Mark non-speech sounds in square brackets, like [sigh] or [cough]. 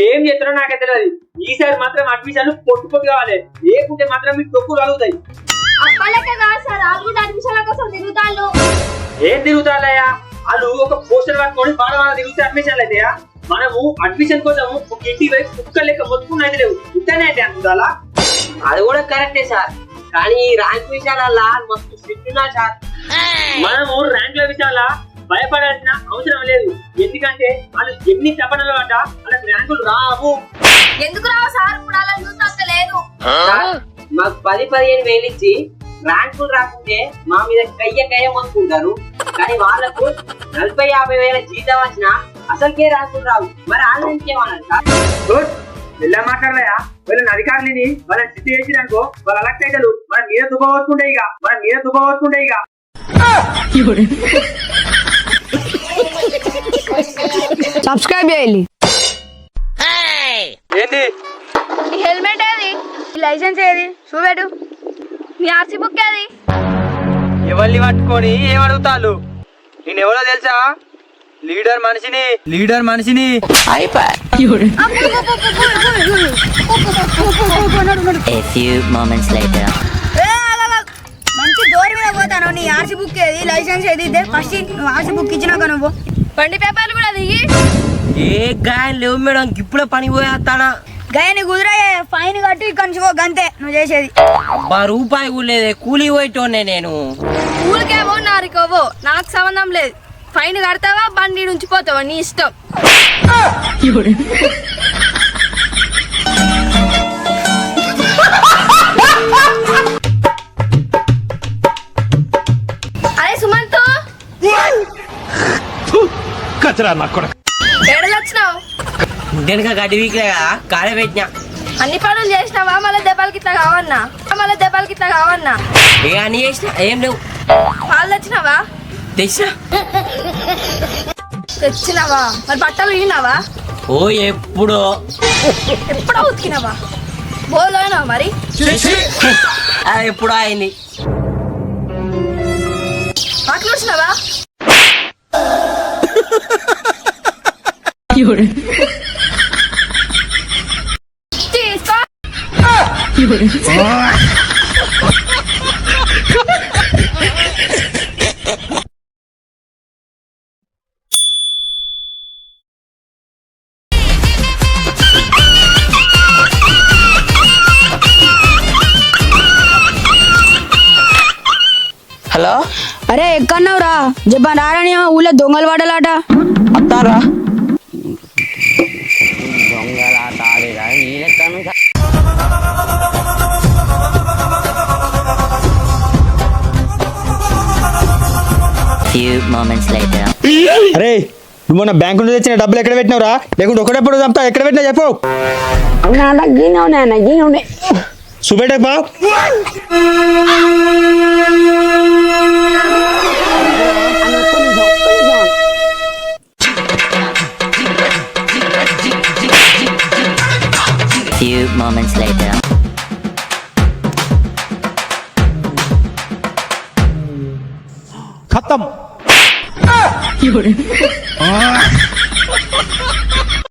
మీరేం చేస్తారో నాకైతే తెలియదు. ఈసారి మాత్రం అడ్మిషన్ పొట్టు పొట్టు కావాలి. లేకుంటే మాత్రం మీకు తొక్కులు కలుగుతాయి అప్పలకే కాదు సార్ వాళ్ళు కూడా అడ్మిషన్ కోసం తిరుగుతాళ్ళు. ఏం తిరుగుతాలయ్యా వాళ్ళు ఒక పోస్టర్ పట్టుకొని బాగా బాగా తిరిగితే అడ్మిషన్లు అయితాయా? మనము అడ్మిషన్ కోసం ఒక ఇంటి వైపు కుక్క లెక్క మొత్తుకుని అయితే లేవు. ఇంతనే అయితే అనుకుందా అది కూడా కరెక్టే సార్. కానీ ఈ ర్యాంక్ విషయాలల్లా మస్తు స్ట్రిక్ట్ ఉన్నా సార్. మనము ర్యాంకుల విషయాల భయపడాల్సిన అవసరం లేదు. ఎందుకంటే వాళ్ళు ఎన్ని తపనలు అట వాళ్ళకి ర్యాంకులు రావు. ఎందుకు రావు సార్? ఇప్పుడు అలా చూస్తే లేదు. మాకు పది పదిహేను వేలు ఇచ్చి ర్యాంకులు రాకుంటే మా మీద కయ్య కయ్య మొత్తుకుంటారు కానీ వాళ్ళకు నలభై యాభై వేల జీతం వచ్చినా అసలుకే ర్యాంకులు రావు. మరి వాళ్ళ నుంచి ఏమన్నారు సార్? గుడ్. ఇలా మాట్లాడలయా వాళ్ళని అధికారులని వాళ్ళని స్థితి చేసిననుకో వాళ్ళు అలక్ట్ అయితే మన మీద దుబ్బ వస్తుంటాయి ఇక. మన మీద దుబ్బ వస్తుంటాయి ఇక. సబ్స్క్రైబ్ చేయాలి ఏంది నీ హెల్మెట్ ఏది నీ లైసెన్స్ ఏది చూపెడు నీ ఆర్సీ బుక్ ఏది ఎవరిని పట్టుకొని ఏం అడుగుతారు నేను ఎవరో తెలుసా లీడర్ మనిషిని లీడర్ మనిషిని A few moments later. పోతాను నీ ఆర్సీ బుక్ ఏది? లైసెన్స్ ఏది? ఇదే ఫస్ట్ నువ్వు ఆర్సీ బుక్ ఇచ్చినాక నువ్వు. బండి పేపర్లు కూడా దిగి. ఏ గాయం లేవు మేడం ఇప్పుడే పని పోయేస్తానా గయని కుదిరే ఫైన్ కట్టి పో గంతే నువ్వు చేసేది. అబ్బా రూపాయి కూడా లేదే కూలి పోయేటోనే నేను. ఊరికేవో నారికోవో నాకు సంబంధం లేదు. ఫైన్ కడతావా బండి ఉంచిపోతావా నీ ఇష్టం. కచరా నా కొడక? గడ్డి వీక్లే కదా కాడే పెట్టినా. అన్ని పనులు చేసినావా? మళ్ళీ దెబ్బలకి ఇట్లా కావన్నా? మళ్ళీ దెబ్బలకి ఇట్లా కావన్నా? ఇక అన్ని చేసిన ఏం లేవు. పాలు తెచ్చినావా? తెచ్చినా. తెచ్చినావా? మరి బట్టలు విన్నావా ఓ ఎప్పుడో. ఎప్పుడో ఉతికినావా? బోలోనావా మరి? ఎప్పుడో అయింది. [laughs] 有人。第三。[laughs] 有人。Hello? అరే ఎక్కన్నావురా జపాన్ రారని ఊళ్ళో దొంగలు పడాలట later. అరే నువ్వు మొన్న బ్యాంకు నుంచి తెచ్చిన డబ్బులు ఎక్కడ పెట్టినావురా? లేకుంటే ఒకటెప్పుడు చంపుతా. ఎక్కడ పెట్టినా చెప్పు. చూపెట్టకు Few moments later. ఖతం [laughs]